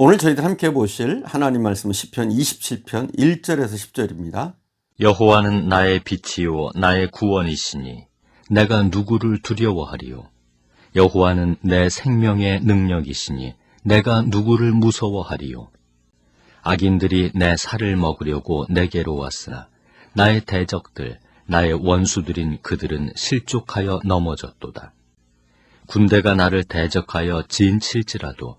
오늘 저희들 함께 보실 하나님 말씀은 시편 27편 1절에서 10절입니다. 여호와는 나의 빛이요 나의 구원이시니 내가 누구를 두려워하리요? 여호와는 내 생명의 능력이시니 내가 누구를 무서워하리요? 악인들이 내 살을 먹으려고 내게로 왔으나 나의 대적들 나의 원수들인 그들은 실족하여 넘어졌도다. 군대가 나를 대적하여 진칠지라도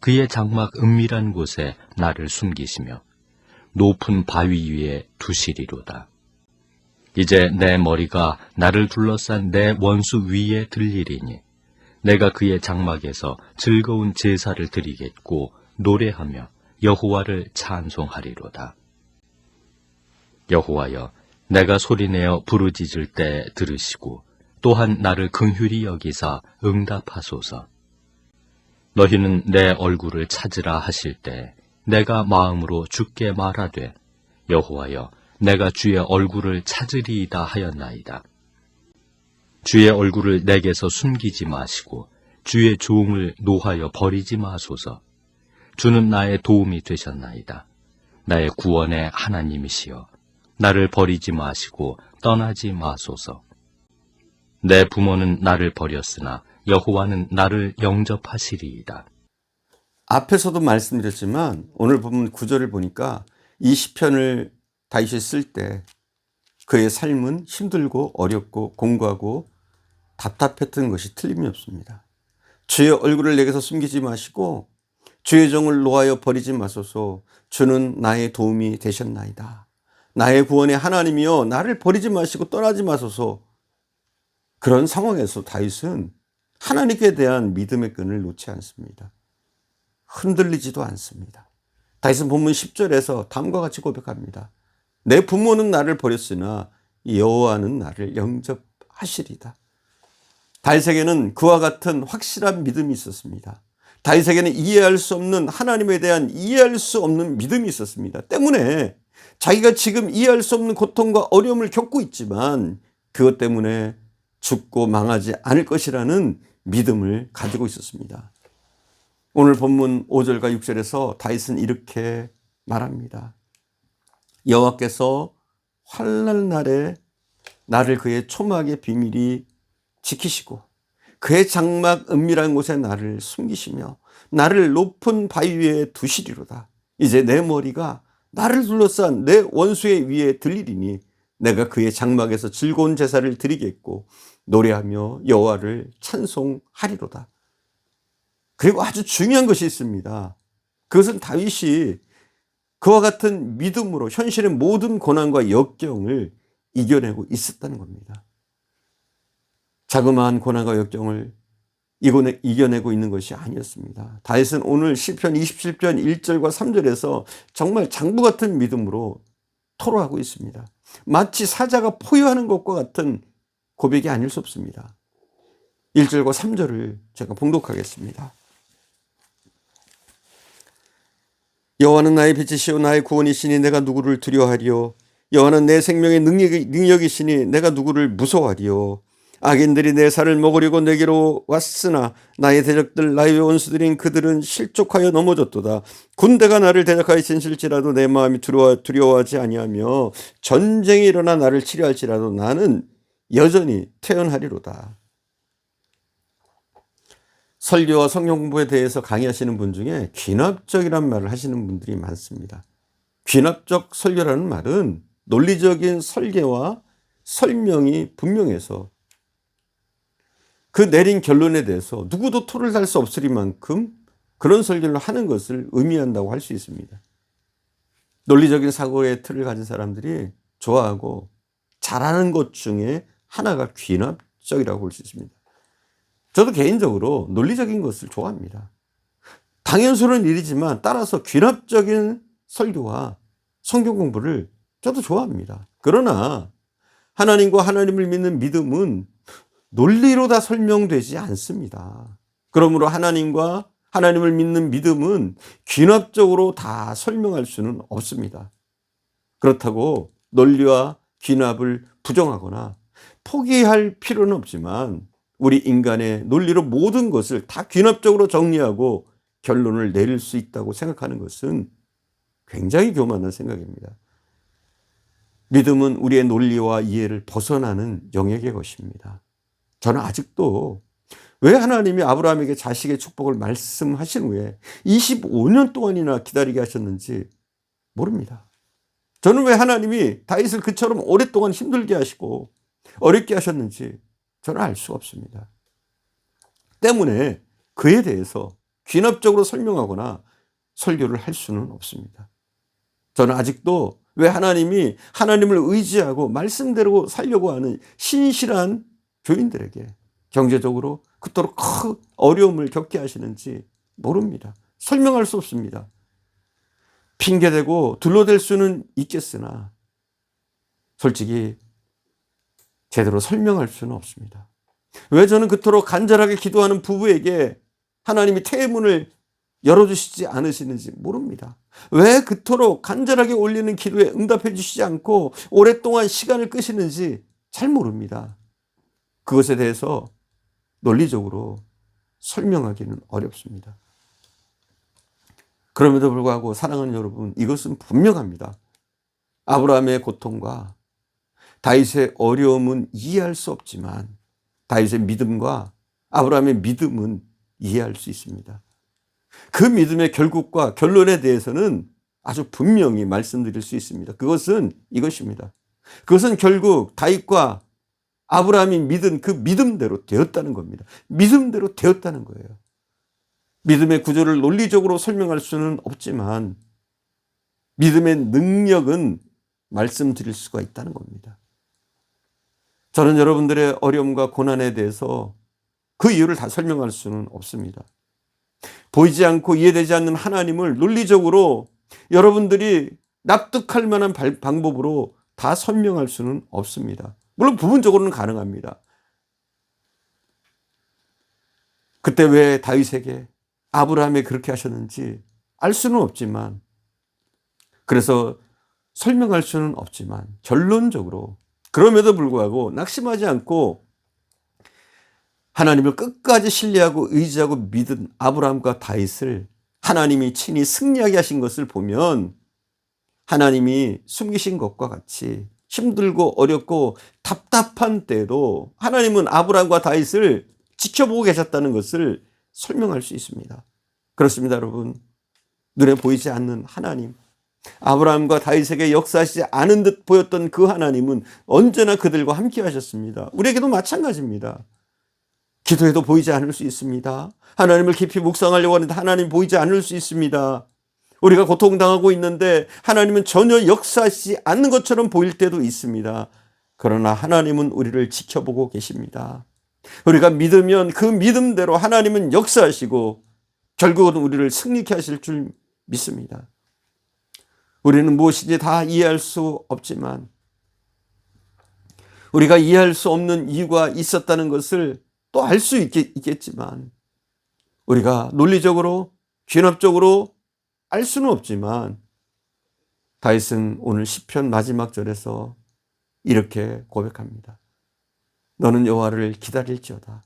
그의 장막 은밀한 곳에 나를 숨기시며 높은 바위 위에 두시리로다. 이제 내 머리가 나를 둘러싼 내 원수 위에 들리리니 내가 그의 장막에서 즐거운 제사를 드리겠고 노래하며 여호와를 찬송하리로다. 여호와여 내가 소리내어 부르짖을 때 들으시고 또한 나를 긍휼히 여기사 응답하소서. 너희는 내 얼굴을 찾으라 하실 때 내가 마음으로 죽게 말하되 여호와여 내가 주의 얼굴을 찾으리이다 하였나이다. 주의 얼굴을 내게서 숨기지 마시고 주의 종을 노하여 버리지 마소서. 주는 나의 도움이 되셨나이다. 나의 구원의 하나님이시여 나를 버리지 마시고 떠나지 마소서. 내 부모는 나를 버렸으나 여호와는 나를 영접하시리이다. 앞에서도 말씀드렸지만 오늘 보면 구절을 보니까 이 시편을 다윗이 쓸 때 그의 삶은 힘들고 어렵고 공고하고 답답했던 것이 틀림이 없습니다. 주의 얼굴을 내게서 숨기지 마시고 주의 종을 놓아여 버리지 마소서 주는 나의 도움이 되셨나이다. 나의 구원의 하나님이여 나를 버리지 마시고 떠나지 마소서 그런 상황에서 다윗은 하나님께 대한 믿음의 끈을 놓지 않습니다. 흔들리지도 않습니다. 다윗은 본문 10절에서 다음과 같이 고백합니다. 내 부모는 나를 버렸으나 여호와는 나를 영접하시리다. 다윗에게는 그와 같은 확실한 믿음이 있었습니다. 다윗에게는 이해할 수 없는 하나님에 대한 이해할 수 없는 믿음이 있었습니다. 때문에 자기가 지금 이해할 수 없는 고통과 어려움을 겪고 있지만 그것 때문에 죽고 망하지 않을 것이라는 믿음을 가지고 있었습니다. 오늘 본문 5절과 6절에서 다윗은 이렇게 말합니다. 여호와께서 환난 날에 나를 그의 초막의 비밀이 지키시고 그의 장막 은밀한 곳에 나를 숨기시며 나를 높은 바위 위에 두시리로다. 이제 내 머리가 나를 둘러싼 내 원수의 위에 들리리니 내가 그의 장막에서 즐거운 제사를 드리겠고 노래하며 여호와를 찬송하리로다. 그리고 아주 중요한 것이 있습니다. 그것은 다윗이 그와 같은 믿음으로 현실의 모든 고난과 역경을 이겨내고 있었다는 겁니다. 자그마한 고난과 역경을 이겨내고 있는 것이 아니었습니다. 다윗은 오늘 시편 27편 1절과 3절에서 정말 장부 같은 믿음으로 토로하고 있습니다. 마치 사자가 포효하는 것과 같은 고백이 아닐 수 없습니다. 1절과 3절을 제가 봉독하겠습니다. 여호와는 나의 빛이시오 나의 구원이시니 내가 누구를 두려워하리요 여호와는 내 생명의 능력이, 능력이시니 내가 누구를 무서워하리요 악인들이 내 살을 먹으려고 내게로 왔으나 나의 대적들 나의 원수들인 그들은 실족하여 넘어졌도다 군대가 나를 대적하여 진실지라도 내 마음이 두려워, 두려워하지 아니하며 전쟁이 일어나 나를 치료할지라도 나는 여전히 태어나리로다 설교와 성경 공부에 대해서 강의하시는 분 중에 귀납적이란 말을 하시는 분들이 많습니다. 귀납적 설교라는 말은 논리적인 설계와 설명이 분명해서 그 내린 결론에 대해서 누구도 토를 달 수 없으리만큼 그런 설교를 하는 것을 의미한다고 할 수 있습니다. 논리적인 사고의 틀을 가진 사람들이 좋아하고 잘하는 것 중에 하나가 귀납적이라고 볼 수 있습니다. 저도 개인적으로 논리적인 것을 좋아합니다. 당연스러운 일이지만 따라서 귀납적인 설교와 성경 공부를 저도 좋아합니다. 그러나 하나님과 하나님을 믿는 믿음은 논리로 다 설명되지 않습니다. 그러므로 하나님과 하나님을 믿는 믿음은 귀납적으로 다 설명할 수는 없습니다. 그렇다고 논리와 귀납을 부정하거나 포기할 필요는 없지만 우리 인간의 논리로 모든 것을 다 귀납적으로 정리하고 결론을 내릴 수 있다고 생각하는 것은 굉장히 교만한 생각입니다. 믿음은 우리의 논리와 이해를 벗어나는 영역의 것입니다. 저는 아직도 왜 하나님이 아브라함에게 자식의 축복을 말씀하신 후에 25년 동안이나 기다리게 하셨는지 모릅니다. 저는 왜 하나님이 다윗을 그처럼 오랫동안 힘들게 하시고 어렵게 하셨는지 저는 알 수가 없습니다. 때문에 그에 대해서 귀납적으로 설명하거나 설교를 할 수는 없습니다. 저는 아직도 왜 하나님이 하나님을 의지하고 말씀대로 살려고 하는 신실한 교인들에게 경제적으로 그토록 큰 어려움을 겪게 하시는지 모릅니다. 설명할 수 없습니다. 핑계대고 둘러댈 수는 있겠으나 솔직히 제대로 설명할 수는 없습니다. 왜 저는 그토록 간절하게 기도하는 부부에게 하나님이 태문을 열어주시지 않으시는지 모릅니다. 왜 그토록 간절하게 올리는 기도에 응답해 주시지 않고 오랫동안 시간을 끄시는지 잘 모릅니다. 그것에 대해서 논리적으로 설명하기는 어렵습니다. 그럼에도 불구하고 사랑하는 여러분, 이것은 분명합니다. 아브라함의 고통과 다윗의 어려움은 이해할 수 없지만 다윗의 믿음과 아브라함의 믿음은 이해할 수 있습니다. 그 믿음의 결국과 결론에 대해서는 아주 분명히 말씀드릴 수 있습니다. 그것은 이것입니다. 그것은 결국 다윗과 아브라함이 믿은 그 믿음대로 되었다는 겁니다. 믿음대로 되었다는 거예요. 믿음의 구조를 논리적으로 설명할 수는 없지만 믿음의 능력은 말씀드릴 수가 있다는 겁니다. 저는 여러분들의 어려움과 고난에 대해서 그 이유를 다 설명할 수는 없습니다. 보이지 않고 이해되지 않는 하나님을 논리적으로 여러분들이 납득할 만한 방법으로 다 설명할 수는 없습니다. 물론 부분적으로는 가능합니다. 그때 왜 다윗에게 아브라함에 그렇게 하셨는지 알 수는 없지만 그래서 설명할 수는 없지만 결론적으로 그럼에도 불구하고 낙심하지 않고 하나님을 끝까지 신뢰하고 의지하고 믿은 아브라함과 다윗을 하나님이 친히 승리하게 하신 것을 보면 하나님이 숨기신 것과 같이 힘들고 어렵고 답답한 때도 하나님은 아브라함과 다윗을 지켜보고 계셨다는 것을 설명할 수 있습니다. 그렇습니다, 여러분. 눈에 보이지 않는 하나님. 아브라함과 다윗에게 역사하시지 않은 듯 보였던 그 하나님은 언제나 그들과 함께 하셨습니다. 우리에게도 마찬가지입니다. 기도해도 보이지 않을 수 있습니다. 하나님을 깊이 묵상하려고 하는데 하나님 보이지 않을 수 있습니다. 우리가 고통당하고 있는데 하나님은 전혀 역사하시지 않는 것처럼 보일 때도 있습니다. 그러나 하나님은 우리를 지켜보고 계십니다. 우리가 믿으면 그 믿음대로 하나님은 역사하시고 결국은 우리를 승리케 하실 줄 믿습니다. 우리는 무엇인지 다 이해할 수 없지만 우리가 이해할 수 없는 이유가 있었다는 것을 또 알 수 있겠지만 우리가 논리적으로 귀납적으로 알 수는 없지만 다윗은 오늘 시편 마지막 절에서 이렇게 고백합니다. 너는 여호와를 기다릴지어다.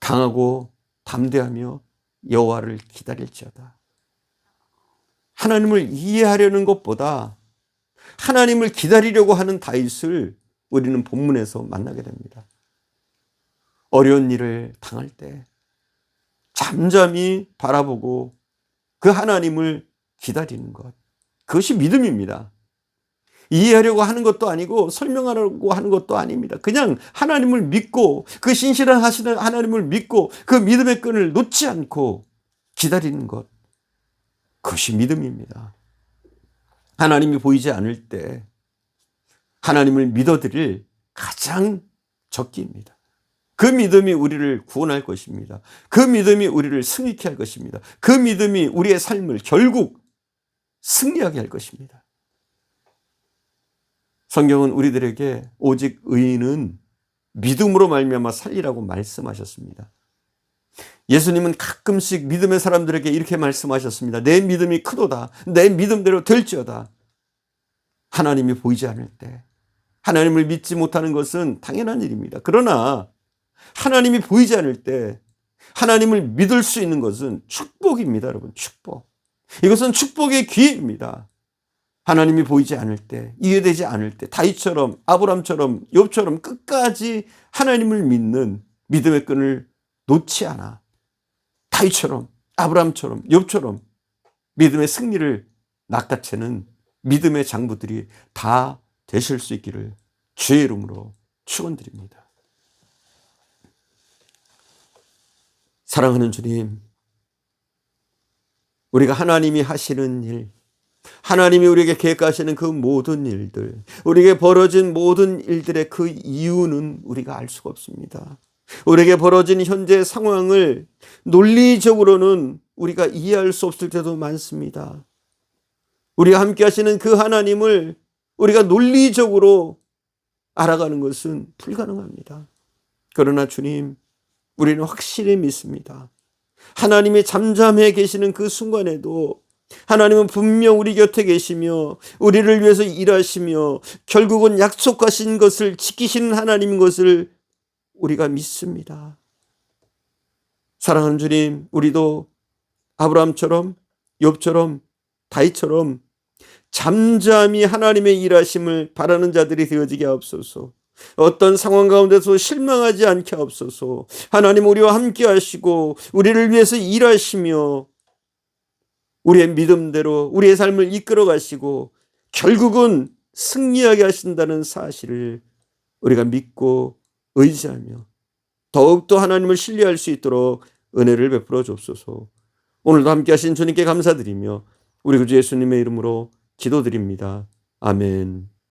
강하고 담대하며 여호와를 기다릴지어다. 하나님을 이해하려는 것보다 하나님을 기다리려고 하는 다윗을 우리는 본문에서 만나게 됩니다. 어려운 일을 당할 때 잠잠히 바라보고 그 하나님을 기다리는 것. 그것이 믿음입니다. 이해하려고 하는 것도 아니고 설명하려고 하는 것도 아닙니다. 그냥 하나님을 믿고 그 신실한 하시는 하나님을 믿고 그 믿음의 끈을 놓지 않고 기다리는 것. 그것이 믿음입니다. 하나님이 보이지 않을 때 하나님을 믿어드릴 가장 적기입니다. 그 믿음이 우리를 구원할 것입니다. 그 믿음이 우리를 승리케 할 것입니다. 그 믿음이 우리의 삶을 결국 승리하게 할 것입니다. 성경은 우리들에게 오직 의인은 믿음으로 말미암아 살리라고 말씀하셨습니다. 예수님은 가끔씩 믿음의 사람들에게 이렇게 말씀하셨습니다. 내 믿음이 크도다. 내 믿음대로 될지어다. 하나님이 보이지 않을 때 하나님을 믿지 못하는 것은 당연한 일입니다. 그러나 하나님이 보이지 않을 때 하나님을 믿을 수 있는 것은 축복입니다, 여러분. 축복. 이것은 축복의 기회입니다. 하나님이 보이지 않을 때, 이해되지 않을 때, 다윗처럼, 아브람처럼, 욥처럼 끝까지 하나님을 믿는 믿음의 끈을 놓지 않아. 다윗처럼, 아브람처럼, 욥처럼 믿음의 승리를 낚아채는 믿음의 장부들이 다 되실 수 있기를 주의 이름으로 축원드립니다. 사랑하는 주님, 우리가 하나님이 하시는 일, 하나님이 우리에게 계획하시는 그 모든 일들, 우리에게 벌어진 모든 일들의 그 이유는 우리가 알 수가 없습니다. 우리에게 벌어진 현재 상황을 논리적으로는 우리가 이해할 수 없을 때도 많습니다. 우리가 함께 하시는 그 하나님을 우리가 논리적으로 알아가는 것은 불가능합니다. 그러나 주님, 우리는 확실히 믿습니다. 하나님이 잠잠해 계시는 그 순간에도 하나님은 분명 우리 곁에 계시며 우리를 위해서 일하시며 결국은 약속하신 것을 지키시는 하나님인 것을 우리가 믿습니다. 사랑하는 주님, 우리도 아브라함처럼 욥처럼 다윗처럼 잠잠히 하나님의 일하심을 바라는 자들이 되어지게 하옵소서. 어떤 상황 가운데서 실망하지 않게 하옵소서. 하나님 우리와 함께 하시고 우리를 위해서 일하시며 우리의 믿음대로 우리의 삶을 이끌어 가시고 결국은 승리하게 하신다는 사실을 우리가 믿고 의지하며 더욱더 하나님을 신뢰할 수 있도록 은혜를 베풀어 주옵소서. 오늘도 함께 하신 주님께 감사드리며 우리 구주 예수님의 이름으로 기도드립니다. 아멘.